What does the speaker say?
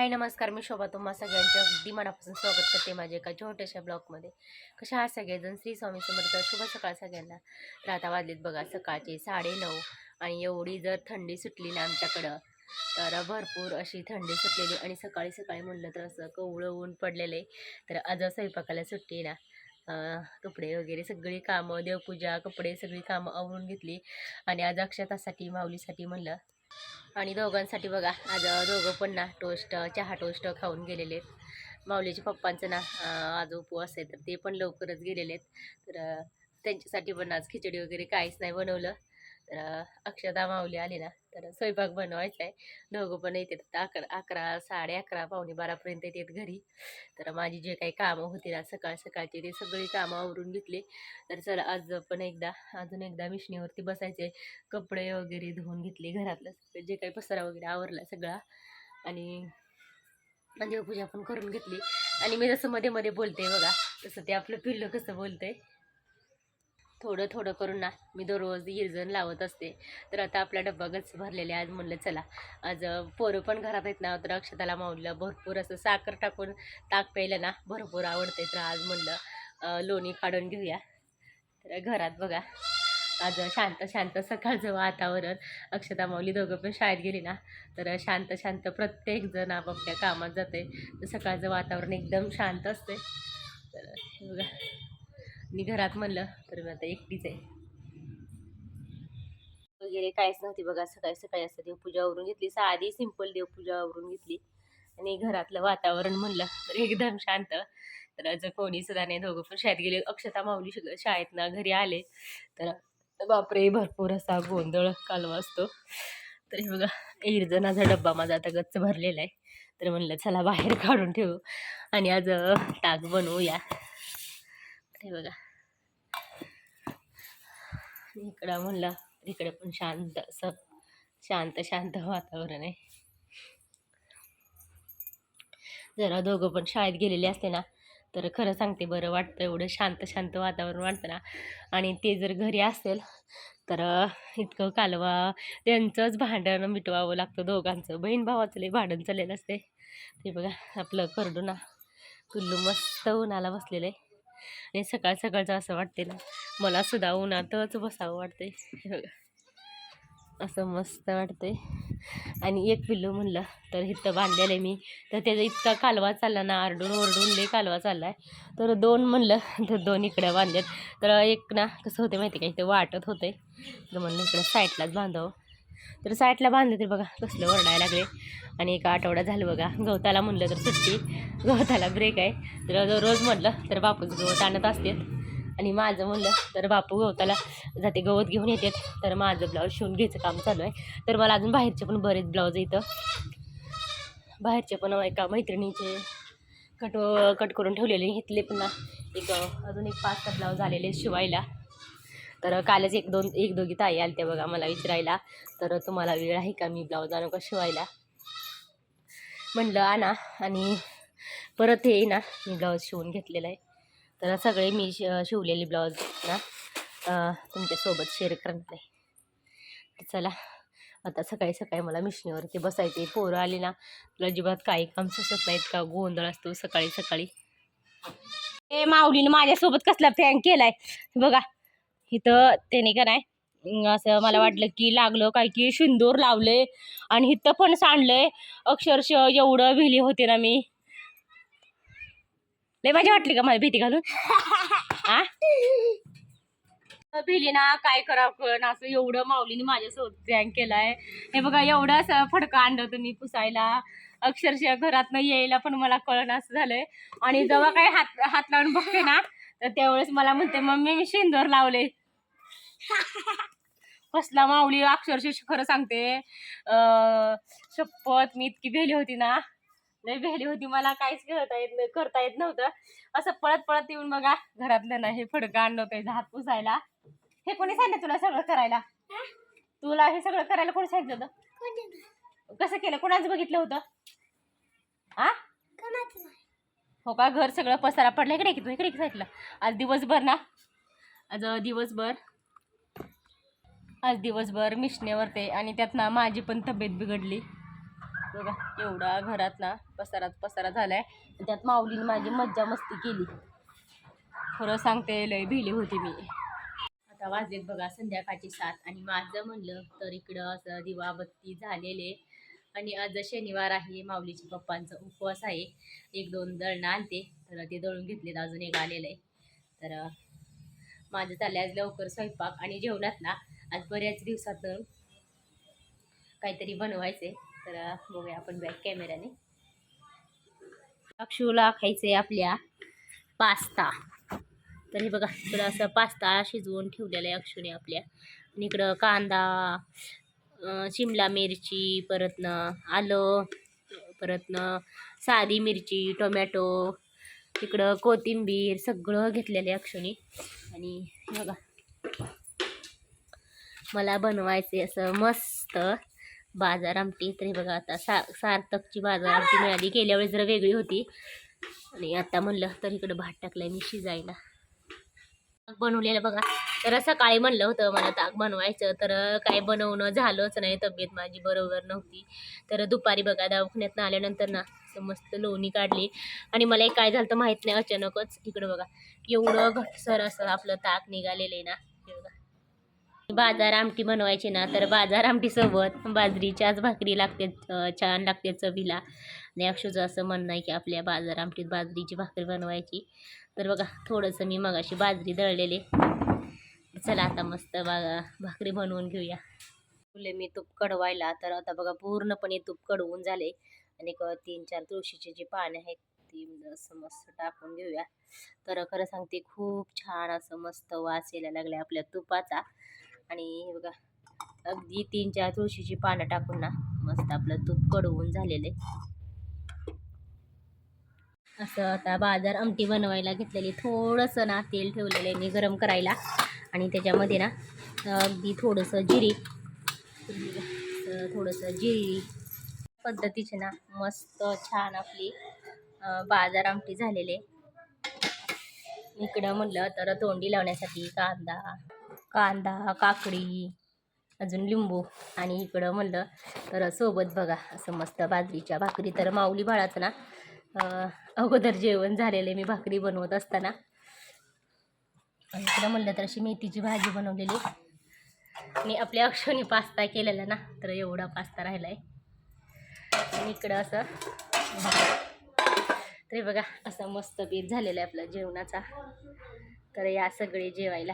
हाय नमस्कार. मी शोभा. तुम्हा सगळ्यांच्या अगदी मनापासून स्वागत करते माझ्या एका छोट्याशा ब्लॉगमध्ये. कशा आहात सगळेजण? श्री स्वामी समर्थ. शुभ सकाळ सगळ्यांना. तर आता वाजलेत बघा सकाळचे साडेनऊ आणि एवढी जर थंडी सुटली ना आमच्याकडं तर भरपूर अशी थंडी सुटलेली आणि सकाळी सकाळी म्हणलं तर असं कवळं ऊन पडलेलं आहे. तर आज स्वयंपाकाला सुट्टी ना. कपडे वगैरे सगळी कामं देवपूजा कपडे सगळी कामं आवरून घेतली. आणि आज अक्षतासाठी माऊलीसाठी म्हणलं आणि दोघांसाठी बघा आज दोघं पण ना टोस्ट चहा टोस्ट खाऊन गेलेले आहेत. माऊलीच्या पप्पांचं ना आज उपवास आहे तर ते पण लवकरच गेलेले आहेत. तर त्यांच्यासाठी पण आज खिचडी वगैरे काहीच नाही बनवलं. तर अं, अक्षता माऊली आली ना तर स्वयंपाक बनवायचा आहे. दोघं पण येतात अकरा अकरा साडे अकरा पावणे बारापर्यंत येतात घरी. तर माझी जे काही कामं होती ना सकाळ सकाळची ते सगळी कामं आवरून घेतली. तर चला आज पण एकदा अजून एकदा मिशनीवरती बसायचे कपडे वगैरे धुवून घेतले घरातलं. सगळं जे काही पसारा वगैरे आवरला सगळा. आणि म्हणजे देवपूजा पण करून घेतली. आणि मी जसं मध्ये मध्ये बोलते बघा तसं ते आपलं पिल्लं कसं बोलतंय. थोडं थोडं करून ना मी दररोज हिरजण लावत असते. तर आता आपला डब्बा गच भरलेला आहे आज म्हणलं चला. आज पोरं पण घरात आहेत ना तर अक्षताला माऊलीला भरपूर असं साखर टाकून ताक प्यायला ना भरपूर आवडते. तर आज म्हणलं लोणी काढून घेऊया. तर घरात बघा आज शांत शांत सकाळचं वातावरण. अक्षता माऊली दोघं पण शाळेत गेली ना तर शांत शांत प्रत्येक जण आपापल्या कामात जाते. तर सकाळचं वातावरण एकदम शांत असते. तर बघा. मी घरात म्हणलं तर मी आता एकटीच आहे. वगैरे काहीच नव्हती बघा सकाळी सकाळी असं देवपूजा आवरून घेतली. साधी सिंपल देवपूजा आवरून घेतली. आणि घरातलं वातावरण म्हणलं तर एकदम शांत. तर आज कोणी सुद्धा नाही दोघं पण शाळेत गेले. अक्षता माऊली सगळं शाळेतनं घरी आले. तर बापरे भरपूर असा गोंधळ कालवा असतो. तर हे बघा इरजणाचा डब्बा माझा आता गच्च भरलेला आहे. तर म्हणलं चला बाहेर काढून ठेवू. आणि आज ताक बनवूया. हे बघा. इकडं म्हणलं इकडे पण शांत असं शांत शांत वातावरण आहे. जरा दोघं पण शाळेत गेलेले असते ना तर खरं सांगते बरं वाटतं एवढं शांत शांत वातावरण वाटतं ना. आणि ते जर घरी असेल तर इतकं कालवा त्यांचंच भांडण मिटवावं लागतं दोघांचं. बहीण भावाचं लई भांडण चाललेलं असते. ते बघा आपलं करडू ना कुल्लू मस्त उन्हाला बसलेलं आहे. आणि सकाळ सकाळचं असं वाटते ना मला सुद्धा उन्हातच बसावं वाटते असं मस्त वाटते आणि एक पिल्लू म्हणलं तर इथं बांधलेलं आहे मी. तर त्याचा इतका कालवा चालला ना आरडून ओरडून लई कालवा चालला आहे तर दोन म्हणलं तर दोन इकडे बांधलेत. तर एक ना कसं होते माहिती का इथं वाटत होते तर म्हणलं इकडं साईडलाच बांधावं. तर साईडला बांधले तर बघा कसलं ओरडायला लागले. आणि एका आठवडा झालं बघा गवताला म्हणलं तर सुट्टी. गवताला ब्रेक आहे. तर रोज म्हटलं तर बापूच गवत आणत असते आणि माझं म्हणलं तर बापू गवताला जाते गवत घेऊन येतात. तर माझं ब्लाऊज शिवून घ्यायचं काम चालू आहे. तर मला अजून बाहेरचे पण बरेच ब्लाऊज इथं. बाहेरचे पण एका मैत्रिणीचे कट कट करून ठेवलेले. घेतले पण एक अजून एक पाच सहा ब्लाऊज आलेले शिवायला. तर कालच एक दोन एक दोघी ताई आल्या त्या बघा मला विचारायला. तर तुम्हाला वेळ आहे का मी ब्लाऊज आणू का शिवायला? म्हणलं आणा. आणि परत हे ना मी ब्लाऊज शिवून घेतलेला आहे. तर सगळे मी शि शिवलेले ब्लाऊज ना तुमच्यासोबत शेअर करणार आहे. चला आता सकाळी सकाळी मला मिशनीवरती बसायचे पोरं आली ना तुला अजिबात काही काम सुचत नाहीत का? गोंधळ असतो सकाळी सकाळी. ए माऊलीनं माझ्यासोबत कसला प्रँक केलाय? बघा इथं त्याने का नाही असं मला वाटलं की लागलं काय की शिंदूर लावले आणि इथं पण सांडलंय. अक्षरशः एवढं भिली होते ना मी. लय माझी वाटली का मला भीती घालून? आ? भिली ना काय करावं कळ असं एवढं माऊलीने माझ्यासोबत प्रँक केलाय. हे बघा एवढं असं फडकं आणलं होतं मी पुसायला. अक्षरशः घरातनं यायला पण मला कळण असं झालंय. आणि जेव्हा काही हात हात लावून बघते ना तर त्यावेळेस मला म्हणते मम्मी मी शेंदूर लावले कसला माऊली अक्षरशः खरं सांगते. अं, शपथ मी इतकी भेली होती ना. लय भेली होती मला काहीच करता येत नाही करता येत नव्हतं. असं पळत पळत येऊन बघा घरातलं ना हे फडकं आणलं होतं हात पुसायला. हे कोणी सांगितलं तुला सगळं करायला? तुला हे सगळं करायला कोणी सांगितलं होतं? कसं केलं? कोणाचं बघितलं होतं? आ? हो का? घर सगळं पसारा पडला इकडे की तू? इकडे सांगितलं आज दिवसभर ना? आज दिवसभर आज दिवसभर मिशनेवर ते आणि त्यात ना माझी पण तब्येत बिघडली. बघा एवढा घरात ना पसारात पसारा झाला आहे त्यात माऊलीने माझी मज्जा मस्ती केली. खरं सांगते लय भिली होती मी. आता वाजलेत बघा संध्याकाळची सात आणि माझं म्हणलं तर इकडं असं दिवाबत्ती झालेले. आणि आज शनिवार आहे माऊलीच्या पप्पांचा उपवास आहे. एक दोन दळणं आणते तर ते दळून घेतलेत अजून एक आलेलं आहे. तर माझं चाललं आज लवकर स्वयंपाक आणि जेवणात ना आज बऱ्याच दिवसात काहीतरी बनवायचे तर बघूया आपण बॅक कॅमेऱ्याने अक्षूला खायचे आपल्या पास्ता. तर हे बघा इकडं असं पास्ता शिजवून ठेवलेला आहे अक्षूने आपल्या. आणि इकडं कांदा शिमला मिरची परतनं आलं परतनं साधी मिरची टोमॅटो इकडं कोथिंबीर सगळं घेतलेलं आहे अक्षूने. आणि बघा. मला बनवायचे असं मस्त बाजार आमटी तरी बघा आता सा सार्थकची बाजार आमटी मिळाली. गेल्या वेळेस जरा वेगळी होती. आणि आता म्हणलं तर इकडं भात टाकलाय मी शिजायला. ताक बनवलेलं बघा. तर सकाळी म्हणलं होतं मला ताक बनवायचं तर काय बनवणं झालंच नाही तब्येत माझी बरोबर नव्हती. तर दुपारी बघा दवाखान्यात आल्यानंतर ना मस्त लोणी काढली. आणि मला एक काय झालं तर माहीत नाही अचानकच. इकडं बघा एवढं घटसर असं आपलं ताक निघालेलं आहे ना. बाजार आमटी बनवायची ना तर बाजार आमटी सोबत बाजरीच्याच भाकरी लागते छान लागते चवीला. आणि अक्षुचं असं म्हणणं आहे की आपल्या बाजार आमटीत बाजरीची भाकरी बनवायची. तर बघा थोडंसं मी मगाशी बाजरी दळलेले. चला आता मस्त बघा भाकरी बनवून घेऊया. फुले मी तूप कडवायला तर आता बघा पूर्णपणे तूप कडवून झाले. आणि एक तीन चार तुळशीचे जे पाने आहेत ती असं मस्त टाकून घेऊया. तर खरं सांगते खूप छान असं मस्त वास यायला लागला आपल्या तुपाचा. आणि हे बघा अगदी तीन चार तुळशीची पानं टाकून ना मस्त आपलं तूप कडवून आहे. असं आता बाजार आमटी बनवायला घेतलेली. थोडंसं ना तेल ठेवलेलं आहे मी गरम करायला. आणि त्याच्यामध्ये ना अगदी थोडंसं जिरी. थोडंसं जिरी. पद्धतीचे ना मस्त छान आपली बाजार आमटी झालेले इकडं म्हणलं तर तोंडी लावण्यासाठी कांदा. कांदा काकडी अजून लिंबू आणि इकडं म्हणलं तर सोबत बघा असं मस्त बाजरीच्या भाकरी. तर माऊली बाळाचं ना अगोदर जेवण झालेले मी भाकरी बनवत असताना. आणि इकडं म्हणलं तर अशी मेथीची भाजी बनवलेली आणि आपल्या अक्षोनी पास्ता केलेला ना तर एवढा पास्ता राहिला आहे आणि इकडं असं तरी बघा असं मस्त पीठ झालेलं आहे आपलं जेवणाचा. तर या सगळे जेवायला.